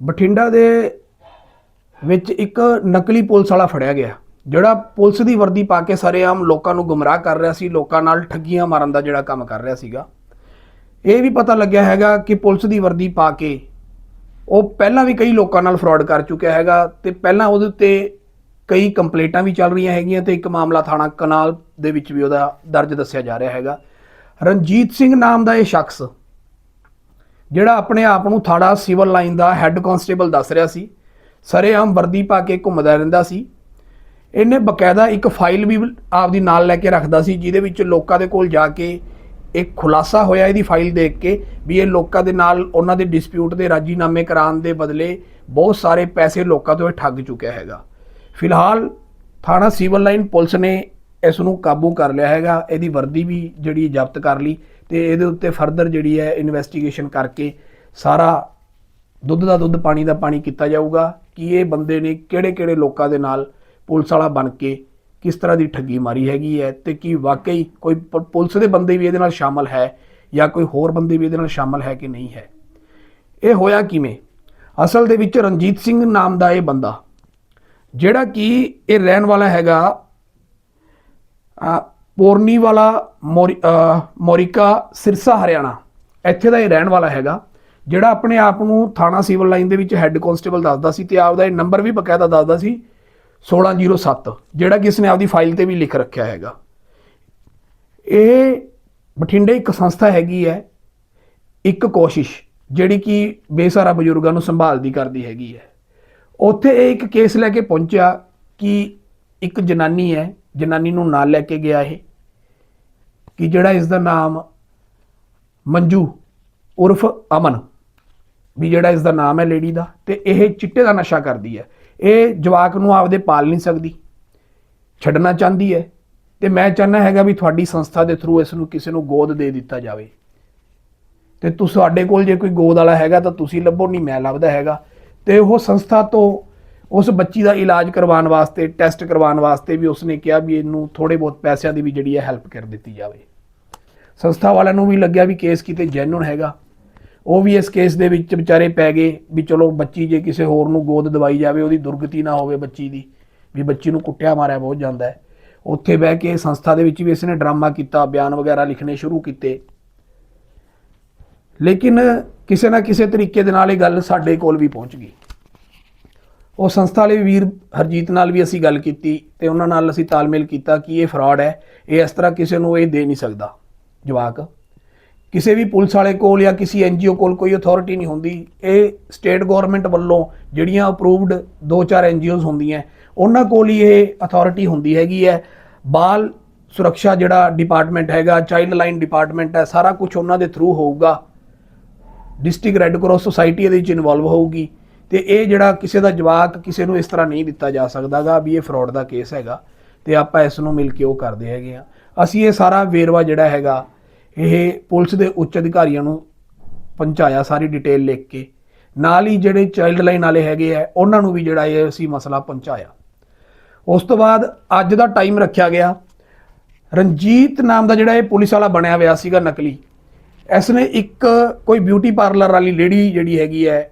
ਬਠਿੰਡਾ ਦੇ ਵਿੱਚ ਇੱਕ ਨਕਲੀ ਪੁਲਿਸ ਵਾਲਾ ਫੜਿਆ ਗਿਆ, ਜਿਹੜਾ ਪੁਲਿਸ ਦੀ ਵਰਦੀ ਪਾ ਕੇ ਸਰੇਆਮ ਲੋਕਾਂ ਨੂੰ ਗੁੰਮਰਾਹ ਕਰ ਰਿਹਾ ਸੀ, ਲੋਕਾਂ ਨਾਲ ਠੱਗੀਆਂ ਮਾਰਨ ਦਾ ਜਿਹੜਾ ਕੰਮ ਕਰ ਰਿਹਾ ਸੀਗਾ। ਇਹ ਵੀ ਪਤਾ ਲੱਗਿਆ ਹੈਗਾ ਕਿ ਪੁਲਿਸ ਦੀ ਵਰਦੀ ਪਾ ਕੇ ਉਹ ਪਹਿਲਾਂ ਵੀ ਕਈ ਲੋਕਾਂ ਨਾਲ ਫਰਾਡ ਕਰ ਚੁੱਕਿਆ ਹੈਗਾ ਤੇ ਪਹਿਲਾਂ ਉਹਦੇ ਉੱਤੇ ਕਈ ਕੰਪਲੇਂਟਾਂ ਵੀ ਚੱਲ ਰਹੀਆਂ ਹੈਗੀਆਂ ਤੇ ਇੱਕ ਮਾਮਲਾ ਥਾਣਾ ਕਨਾਲ ਦੇ ਵਿੱਚ ਵੀ ਉਹਦਾ ਦਰਜ ਦੱਸਿਆ ਜਾ ਰਿਹਾ ਹੈਗਾ। ਰਣਜੀਤ ਸਿੰਘ ਨਾਮ ਦਾ ਇਹ ਸ਼ਖਸ ਜਿਹੜਾ ਆਪਣੇ ਆਪ ਨੂੰ ਥਾੜਾ ਸਿਵਲ ਲਾਈਨ ਦਾ ਹੈੱਡ ਕਾਂਸਟੇਬਲ ਦੱਸ ਰਿਹਾ ਸੀ, ਸਰੇਆਮ ਵਰਦੀ ਪਾ ਕੇ ਘੁੰਮਦਾ ਰਹਿੰਦਾ ਸੀ। ਇਹਨੇ ਬਕਾਇਦਾ ਇੱਕ ਫਾਈਲ ਵੀ ਆਪਦੀ ਨਾਲ ਲੈ ਕੇ ਰੱਖਦਾ ਸੀ, ਜਿਹਦੇ ਵਿੱਚ ਲੋਕਾਂ ਦੇ ਕੋਲ ਜਾ ਕੇ ਇੱਕ ਖੁਲਾਸਾ ਹੋਇਆ ਇਹਦੀ ਫਾਈਲ ਦੇਖ ਕੇ ਵੀ ਇਹ ਲੋਕਾਂ ਦੇ ਨਾਲ ਉਹਨਾਂ ਦੇ ਡਿਸਪਿਊਟ ਦੇ ਰਾਜੀਨਾਮੇ ਕਰਾਉਣ ਦੇ ਬਦਲੇ ਬਹੁਤ ਸਾਰੇ ਪੈਸੇ ਲੋਕਾਂ ਤੋਂ ਇਹ ਠੱਗ ਚੁੱਕਿਆ ਹੈਗਾ। ਫਿਲਹਾਲ ਥਾਣਾ ਸਿਵਲ ਲਾਈਨ ਪੁਲਿਸ ਨੇ ਇਸ ਨੂੰ ਕਾਬੂ ਕਰ ਲਿਆ ਹੈਗਾ, ਇਹਦੀ ਵਰਦੀ ਵੀ ਜਿਹੜੀ ਜ਼ਬਤ ਕਰ ਲਈ। ਤੇ ਇਹਦੇ ਉੱਤੇ ਫਰਦਰ ਜਿਹੜੀ ਹੈ ਇਨਵੈਸਟੀਗੇਸ਼ਨ ਕਰਕੇ ਸਾਰਾ ਦੁੱਧ ਦਾ ਦੁੱਧ, ਪਾਣੀ ਦਾ ਪਾਣੀ ਕੀਤਾ ਜਾਊਗਾ ਕਿ ਇਹ ਬੰਦੇ ਨੇ ਕਿਹੜੇ-ਕਿਹੜੇ ਲੋਕਾਂ ਦੇ ਨਾਲ ਪੁਲਿਸ ਵਾਲਾ ਬਣ ਕੇ ਕਿਸ ਤਰ੍ਹਾਂ ਦੀ ਠੱਗੀ ਮਾਰੀ ਹੈਗੀ ਹੈ ਤੇ ਕੀ ਵਾਕਈ ਕੋਈ ਪੁਲਿਸ ਦੇ ਬੰਦੇ ਵੀ ਇਹਦੇ ਨਾਲ ਸ਼ਾਮਲ ਹੈ ਜਾਂ ਕੋਈ ਹੋਰ ਬੰਦੇ ਵੀ ਇਹਦੇ ਨਾਲ ਸ਼ਾਮਲ ਹੈ ਕਿ ਨਹੀਂ ਹੈ। ਇਹ ਹੋਇਆ ਕਿਵੇਂ? ਅਸਲ ਦੇ ਵਿੱਚ ਰਣਜੀਤ ਸਿੰਘ ਨਾਮ ਦਾ ਇਹ ਬੰਦਾ, ਜਿਹੜਾ ਕਿ ਇਹ ਰਹਿਣ ਵਾਲਾ ਹੈਗਾ ਪੋਰਨੀ ਵਾਲਾ ਮੋਰੀ- ਅਹ, ਮੋਰਿਕਾ ਸਿਰਸਾ ਹਰਿਆਣਾ। ਇੱਥੇ ਦਾ ਇਹ ਰਹਿਣ ਵਾਲਾ ਹੈਗਾ, ਜਿਹੜਾ ਆਪਣੇ ਆਪ ਨੂੰ ਥਾਣਾ ਸਿਵਲ ਲਾਈਨ ਦੇ ਵਿੱਚ ਹੈੱਡ ਕਾਂਸਟੇਬਲ ਦੱਸਦਾ ਸੀ ਤੇ ਆਪਦਾ ਇਹ ਨੰਬਰ ਵੀ ਬਕਾਇਦਾ ਦੱਸਦਾ ਸੀ 1607 ਜਿਹੜਾ ਕਿ ਇਸਨੇ ਆਪਦੀ ਫਾਈਲ ਤੇ ਵੀ ਲਿਖ ਰੱਖਿਆ ਹੈਗਾ। ਇਹ ਬਠਿੰਡੇ ਇੱਕ ਸੰਸਥਾ ਹੈਗੀ ਹੈ, ਇੱਕ ਕੋਸ਼ਿਸ਼, ਜਿਹੜੀ ਕਿ ਬੇਸਹਾਰਾ ਬਜ਼ੁਰਗਾਂ ਨੂੰ ਸੰਭਾਲਦੀ ਕਰਦੀ ਹੈਗੀ ਹੈ। ਉੱਥੇ ਇਹ ਇੱਕ ਕੇਸ ਲੈ ਕੇ ਪਹੁੰਚਿਆ ਕਿ ਇੱਕ ਜਨਾਨੀ ਹੈ, ਜਨਾਨੀ ਨੂੰ ਨਾਲ ਲੈ ਕੇ ਗਿਆ ਇਹ। ਕਿ ਜਿਹੜਾ ਇਸ ਦਾ ਨਾਮ ਮੰਜੂ ਉਰਫ ਅਮਨ, ਵੀ ਜਿਹੜਾ ਇਸ ਦਾ ਨਾਮ ਹੈ ਲੇਡੀ ਦਾ, ਤੇ ਇਹ ਚਿੱਟੇ ਦਾ ਨਸ਼ਾ ਕਰਦੀ ਹੈ। ਇਹ ਜਵਾਕ ਨੂੰ ਆਪਦੇ ਪਾਲ ਨਹੀਂ ਸਕਦੀ, ਛੱਡਣਾ ਚਾਹੁੰਦੀ ਹੈ, ਤੇ ਮੈਂ ਚਾਹੁੰਦਾ ਹੈਗਾ ਵੀ ਤੁਹਾਡੀ ਸੰਸਥਾ ਦੇ ਥਰੂ ਇਸ ਨੂੰ ਕਿਸੇ ਨੂੰ ਗੋਦ ਦੇ ਦਿੱਤਾ ਜਾਵੇ। ਤੇ ਤੁਹਾਡੇ ਕੋਲ ਜੇ ਕੋਈ ਗੋਦ ਵਾਲਾ ਹੈਗਾ ਤਾਂ ਤੁਸੀਂ ਲੱਭੋ, ਨਹੀਂ ਮੈਂ ਲੱਭਦਾ ਹੈਗਾ। ਤੇ ਉਹ ਸੰਸਥਾ ਤੋਂ ਉਸ ਬੱਚੀ ਦਾ ਇਲਾਜ ਕਰਵਾਉਣ ਵਾਸਤੇ, ਟੈਸਟ ਕਰਵਾਉਣ ਵਾਸਤੇ ਵੀ ਉਸਨੇ ਕਿਹਾ ਵੀ ਇਹਨੂੰ ਥੋੜੇ ਬਹੁਤ ਪੈਸਿਆਂ ਦੀ ਵੀ ਜਿਹੜੀ ਹੈ ਹੈਲਪ ਕਰ ਦਿੱਤੀ ਜਾਵੇ। ਸੰਸਥਾ ਵਾਲਿਆਂ ਨੂੰ ਵੀ ਲੱਗਿਆ ਵੀ ਕੇਸ ਕਿਤੇ ਜੈਨੂਨ ਹੈਗਾ। ਉਹ ਵੀ ਇਸ ਕੇਸ ਦੇ ਵਿੱਚ ਵਿਚਾਰੇ ਪੈ ਗਏ ਵੀ ਚਲੋ ਬੱਚੀ ਜੇ ਕਿਸੇ ਹੋਰ ਨੂੰ ਗੋਦ ਦਵਾਈ ਜਾਵੇ, ਉਹਦੀ ਦੁਰਗਤੀ ਨਾ ਹੋਵੇ ਬੱਚੀ ਦੀ, ਵੀ ਬੱਚੀ ਨੂੰ ਕੁੱਟਿਆ ਮਾਰਿਆ ਬਹੁਤ ਜਾਂਦਾ ਹੈ। ਉੱਥੇ ਬਹਿ ਕੇ ਸੰਸਥਾ ਦੇ ਵਿੱਚ ਵੀ ਇਸਨੇ ਡਰਾਮਾ ਕੀਤਾ, ਬਿਆਨ ਵਗੈਰਾ ਲਿਖਣੇ ਸ਼ੁਰੂ ਕੀਤੇ। ਲੇਕਿਨ ਕਿਸੇ ਨਾ ਕਿਸੇ ਤਰੀਕੇ ਦੇ ਨਾਲ ਇਹ ਗੱਲ ਸਾਡੇ ਕੋਲ ਵੀ ਪਹੁੰਚ ਗਈ। ਉਹ ਸੰਸਥਾ ਵਾਲੇ ਵੀਰ ਹਰਜੀਤ ਨਾਲ ਵੀ ਅਸੀਂ ਗੱਲ ਕੀਤੀ ਤੇ ਉਹਨਾਂ ਨਾਲ ਅਸੀਂ ਤਾਲਮੇਲ ਕੀਤਾ ਕਿ ਇਹ ਫਰਾਡ ਹੈ, ਇਹ ਇਸ ਤਰ੍ਹਾਂ ਕਿਸੇ ਨੂੰ ਇਹ ਦੇ ਨਹੀਂ ਸਕਦਾ। ਜਵਾਕ, ਕਿਸੇ ਵੀ ਪੁਲਿਸ ਵਾਲੇ ਕੋਲ ਜਾਂ ਕਿਸੇ ਐਨਜੀਓ ਕੋਲ ਕੋਈ ਅਥਾਰਟੀ ਨਹੀਂ ਹੁੰਦੀ। ਇਹ ਸਟੇਟ ਗਵਰਨਮੈਂਟ ਵੱਲੋਂ ਜਿਹੜੀਆਂ ਅਪਰੂਵਡ ਦੋ ਚਾਰ ਐਨਜੀਓਜ਼ ਹੁੰਦੀਆਂ, ਉਹਨਾਂ ਕੋਲ ਹੀ ਇਹ ਅਥਾਰਟੀ ਹੁੰਦੀ ਹੈਗੀ ਹੈ। ਬਾਲ ਸੁਰੱਖਿਆ ਜਿਹੜਾ ਡਿਪਾਰਟਮੈਂਟ ਹੈਗਾ ਚਾਈਲਡ ਲਾਈਨ ਡਿਪਾਰਟਮੈਂਟ ਹੈ, ਸਾਰਾ ਕੁਝ ਉਹਨਾਂ ਦੇ ਥਰੂ ਹੋਊਗਾ। ਡਿਸਟ੍ਰਿਕਟ ਰੈੱਡ ਕਰਾਸ ਸੁਸਾਇਟੀ ਇਹਦੇ ਵਿੱਚ ਇਨਵੋਲਵ ਹੋਊਗੀ। ਤੇ ਇਹ ਜਿਹੜਾ ਕਿਸੇ ਦਾ ਜਵਾਕ ਕਿਸੇ ਨੂੰ ਇਸ ਤਰ੍ਹਾਂ ਨਹੀਂ ਦਿੱਤਾ ਜਾ ਸਕਦਾਗਾ ਵੀ ਇਹ ਫਰਾਡ ਦਾ ਕੇਸ ਹੈਗਾ ਤੇ ਆਪਾਂ ਇਸ ਨੂੰ ਮਿਲ ਕੇ ਉਹ ਕਰਦੇ ਹੈਗੇ ਆ। ਅਸੀਂ ਇਹ ਸਾਰਾ ਵੇਰਵਾ ਜਿਹੜਾ ਹੈਗਾ, ਇਹ ਪੁਲਿਸ ਦੇ ਉੱਚ ਅਧਿਕਾਰੀਆਂ ਨੂੰ ਪਹੁੰਚਾਇਆ ਸਾਰੀ ਡਿਟੇਲ ਲਿਖ ਕੇ। ਨਾਲ ਹੀ ਜਿਹੜੇ ਚਾਈਲਡ ਲਾਈਨ ਵਾਲੇ ਹੈਗੇ ਆ, ਉਹਨਾਂ ਨੂੰ ਵੀ ਜਿਹੜਾ ਇਹ ਅਸੀਂ ਮਸਲਾ ਪਹੁੰਚਾਇਆ। ਉਸ ਤੋਂ ਬਾਅਦ ਅੱਜ ਦਾ ਟਾਈਮ ਰੱਖਿਆ ਗਿਆ। ਰਣਜੀਤ ਨਾਮ ਦਾ ਜਿਹੜਾ ਇਹ ਪੁਲਿਸ ਵਾਲਾ ਬਣਿਆ ਹੋਇਆ ਸੀਗਾ ਨਕਲੀ। ਇਸ ਨੇ ਇੱਕ ਕੋਈ ਬਿਊਟੀ ਪਾਰਲਰ ਵਾਲੀ ਲੇਡੀ ਜਿਹੜੀ ਹੈਗੀ ਹੈ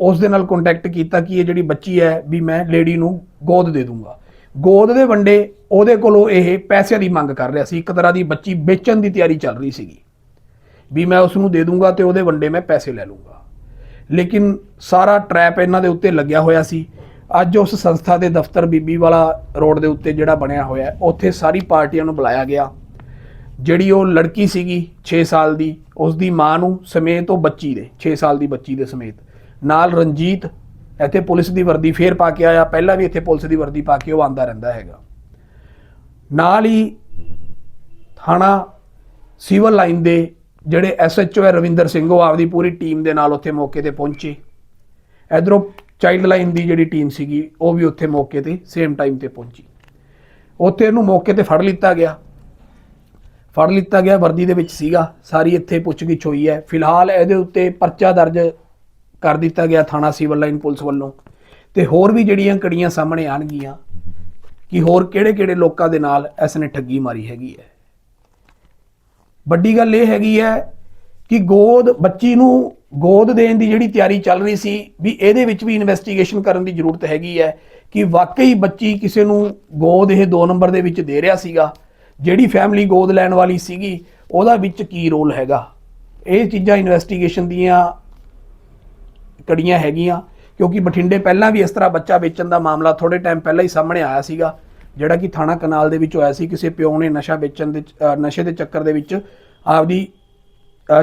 ਉਸ ਦੇ ਨਾਲ ਕੰਟੈਕਟ ਕੀਤਾ ਕਿ ਇਹ ਜਿਹੜੀ ਬੱਚੀ ਹੈ ਵੀ ਮੈਂ ਲੇਡੀ ਨੂੰ ਗੋਦ ਦੇ ਦੂੰਗਾ। ਗੋਦ ਦੇ ਵੰਡੇ ਉਹਦੇ ਕੋਲੋਂ ਇਹ ਪੈਸਿਆਂ ਦੀ ਮੰਗ ਕਰ ਰਿਹਾ ਸੀ। ਇੱਕ ਤਰ੍ਹਾਂ ਦੀ ਬੱਚੀ ਵੇਚਣ ਦੀ ਤਿਆਰੀ ਚੱਲ ਰਹੀ ਸੀਗੀ। ਵੀ ਮੈਂ ਉਸ ਨੂੰ ਦੇ ਦੂੰਗਾ ਤੇ ਉਹਦੇ ਵੰਡੇ ਮੈਂ ਪੈਸੇ ਲੈ ਲੂੰਗਾ। ਲੇਕਿਨ ਸਾਰਾ ਟਰੈਪ ਇਹਨਾਂ ਦੇ ਉੱਤੇ ਲੱਗਿਆ ਹੋਇਆ ਸੀ। ਅੱਜ ਉਸ ਸੰਸਥਾ ਦੇ ਦਫ਼ਤਰ ਬੀਬੀ ਵਾਲਾ ਰੋਡ ਦੇ ਉੱਤੇ ਜਿਹੜਾ ਬਣਿਆ ਹੋਇਆ ਉੱਥੇ ਸਾਰੀ ਪਾਰਟੀਆਂ ਨੂੰ ਬੁਲਾਇਆ ਗਿਆ। ਜਿਹੜੀ ਉਹ ਲੜਕੀ ਸੀਗੀ 6 ਸਾਲ ਦੀ, ਉਸ ਦੀ ਮਾਂ ਨੂੰ ਸਮੇਤ ਉਹ ਬੱਚੀ ਦੇ 6 ਸਾਲ ਦੀ ਬੱਚੀ ਦੇ ਸਮੇਤ। ਨਾਲ ਰਣਜੀਤ ਇੱਥੇ ਪੁਲਿਸ ਦੀ ਵਰਦੀ ਫੇਰ ਪਾ ਕੇ ਆਇਆ। ਪਹਿਲਾਂ ਵੀ ਇੱਥੇ ਪੁਲਿਸ ਦੀ ਵਰਦੀ ਪਾ ਕੇ ਉਹ ਆਂਦਾ ਰਹਿੰਦਾ ਹੈਗਾ। ਨਾਲ ਹੀ ਥਾਣਾ ਸਿਵਲ ਲਾਈਨ ਦੇ ਜਿਹੜੇ ਐਸਐਚਓ ਹੈ ਰਵਿੰਦਰ ਸਿੰਘ, ਉਹ ਆਪਦੀ ਪੂਰੀ ਟੀਮ ਦੇ ਨਾਲ ਉੱਥੇ ਮੌਕੇ ਤੇ ਪਹੁੰਚੇ। ਇਧਰੋਂ ਚਾਈਲਡ ਲਾਈਨ ਦੀ ਜਿਹੜੀ ਟੀਮ ਸੀਗੀ, ਉਹ ਵੀ ਉੱਥੇ ਮੌਕੇ ਤੇ ਸੇਮ ਟਾਈਮ ਤੇ ਪਹੁੰਚੀ। ਉੱਥੇ ਇਹਨੂੰ ਮੌਕੇ ਤੇ ਫੜ ਲਿੱਤਾ ਗਿਆ। ਫੜ ਲਿੱਤਾ ਗਿਆ, ਵਰਦੀ ਦੇ ਵਿੱਚ ਸੀਗਾ। ਸਾਰੀ ਇੱਥੇ ਪੁੱਛਗਿੱਛ ਹੋਈ ਹੈ। ਫਿਲਹਾਲ ਇਹਦੇ ਉੱਤੇ ਪਰਚਾ ਦਰਜ ਕਰ ਦਿੱਤਾ ਗਿਆ ਥਾਣਾ ਸਿਵਲ ਲਾਈਨ ਪੁਲਿਸ ਵੱਲੋਂ। ਤੇ ਹੋਰ ਵੀ ਜਿਹੜੀਆਂ ਕੜੀਆਂ ਸਾਹਮਣੇ ਆਣਗੀਆਂ ਕਿ ਹੋਰ ਕਿਹੜੇ-ਕਿਹੜੇ ਲੋਕਾਂ ਦੇ ਨਾਲ ਇਸ ਨੇ ਠੱਗੀ ਮਾਰੀ ਹੈਗੀ ਹੈ। ਵੱਡੀ ਗੱਲ ਇਹ ਹੈਗੀ ਹੈ ਕਿ ਗੋਦ, ਬੱਚੀ ਨੂੰ ਗੋਦ ਦੇਣ ਦੀ ਜਿਹੜੀ ਤਿਆਰੀ ਚੱਲ ਰਹੀ ਸੀ, ਵੀ ਇਹਦੇ ਵਿੱਚ ਵੀ ਇਨਵੈਸਟੀਗੇਸ਼ਨ ਕਰਨ ਦੀ ਜ਼ਰੂਰਤ ਹੈਗੀ ਹੈ ਕਿ ਵਾਕਈ ਬੱਚੀ ਕਿਸੇ ਨੂੰ ਗੋਦ ਇਹ 2 ਨੰਬਰ ਦੇ ਵਿੱਚ ਦੇ ਰਿਹਾ ਸੀਗਾ, ਜਿਹੜੀ ਫੈਮਿਲੀ ਗੋਦ ਲੈਣ ਵਾਲੀ ਸੀਗੀ, ਉਹਦਾ ਵਿੱਚ ਕੀ ਰੋਲ ਹੈਗਾ। ਇਹ ਚੀਜ਼ਾਂ ਇਨਵੈਸਟੀਗੇਸ਼ਨ ਦੀਆਂ ਕੜੀਆਂ ਹੈਗੀਆਂ, ਕਿਉਂਕਿ ਬਠਿੰਡੇ ਪਹਿਲਾਂ ਵੀ ਇਸ ਤਰ੍ਹਾਂ ਬੱਚਾ ਵੇਚਣ ਦਾ ਮਾਮਲਾ ਥੋੜੇ ਟਾਈਮ ਪਹਿਲਾਂ ਹੀ ਸਾਹਮਣੇ ਆਇਆ ਸੀਗਾ। ਜਿਹੜਾ ਕਿ ਥਾਣਾ ਕਨਾਲ ਦੇ ਵਿੱਚ ਹੋਇਆ ਸੀ, ਕਿਸੇ ਪਿਓ ਨੇ ਨਸ਼ਾ ਵੇਚਣ ਦੇ ਨਸ਼ੇ ਦੇ ਚੱਕਰ ਦੇ ਵਿੱਚ ਆਪਦੀ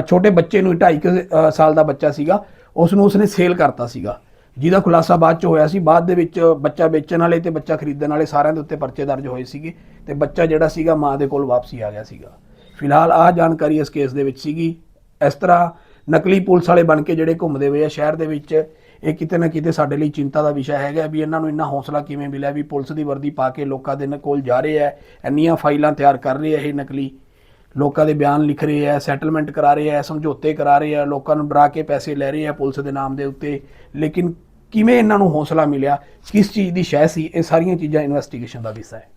ਛੋਟੇ ਬੱਚੇ ਨੂੰ 2.5 ਸਾਲ ਦਾ ਬੱਚਾ ਸੀਗਾ ਉਸ ਨੂੰ ਉਸਨੇ ਸੇਲ ਕਰਤਾ ਸੀਗਾ। ਜਿਹਦਾ ਖੁਲਾਸਾ ਬਾਅਦ ਚ ਹੋਇਆ ਸੀ, ਬਾਅਦ ਦੇ ਵਿੱਚ ਬੱਚਾ ਵੇਚਣ ਵਾਲੇ ਤੇ ਬੱਚਾ ਖਰੀਦਣ ਵਾਲੇ ਸਾਰਿਆਂ ਦੇ ਉੱਤੇ ਪਰਚੇ ਦਰਜ ਹੋਏ ਸੀਗੇ ਤੇ ਬੱਚਾ ਜਿਹੜਾ ਸੀਗਾ ਮਾਂ ਦੇ ਕੋਲ ਵਾਪਸੀ ਆ ਗਿਆ ਸੀਗਾ। ਫਿਲਹਾਲ ਆਹ ਜਾਣਕਾਰੀ ਇਸ ਕੇਸ ਦੇ ਵਿੱਚ ਸੀਗੀ। ਇਸ ਤਰ੍ਹਾਂ ਨਕਲੀ ਪੁਲਿਸ ਵਾਲੇ ਬਣ ਕੇ ਜਿਹੜੇ ਘੁੰਮਦੇ ਹੋਏ ਆ ਸ਼ਹਿਰ ਦੇ ਵਿੱਚ, ਇਹ ਕਿਤੇ ਨਾ ਕਿਤੇ ਸਾਡੇ ਲਈ ਚਿੰਤਾ ਦਾ ਵਿਸ਼ਾ ਹੈਗਾ ਵੀ ਇਹਨਾਂ ਨੂੰ ਇੰਨਾ ਹੌਸਲਾ ਕਿਵੇਂ ਮਿਲਿਆ ਵੀ ਪੁਲਿਸ ਦੀ ਵਰਦੀ ਪਾ ਕੇ ਲੋਕਾਂ ਦੇ ਕੋਲ ਜਾ ਰਹੇ ਆ, ਇੰਨੀਆਂ ਫਾਈਲਾਂ ਤਿਆਰ ਕਰ ਰਹੇ ਆ ਇਹ ਨਕਲੀ। ਲੋਕਾਂ ਦੇ ਬਿਆਨ ਲਿਖ ਰਹੇ ਆ ਸੈਟਲਮੈਂਟ ਕਰਾ ਰਹੇ ਆ, ਸਮਝੌਤੇ ਕਰਾ ਰਹੇ ਆ, ਲੋਕਾਂ ਨੂੰ ਡਰਾ ਕੇ ਪੈਸੇ ਲੈ ਰਹੇ ਆ ਪੁਲਿਸ ਦੇ ਨਾਮ ਦੇ ਉੱਤੇ। ਲੇਕਿਨ ਕਿਵੇਂ ਇਹਨਾਂ ਨੂੰ ਹੌਸਲਾ ਮਿਲਿਆ, ਕਿਸ ਚੀਜ਼ ਦੀ ਸ਼ੈ ਸੀ, ਇਹ ਸਾਰੀਆਂ ਚੀਜ਼ਾਂ ਇਨਵੈਸਟੀਗੇਸ਼ਨ ਦਾ ਵਿਸ਼ਾ ਹੈ।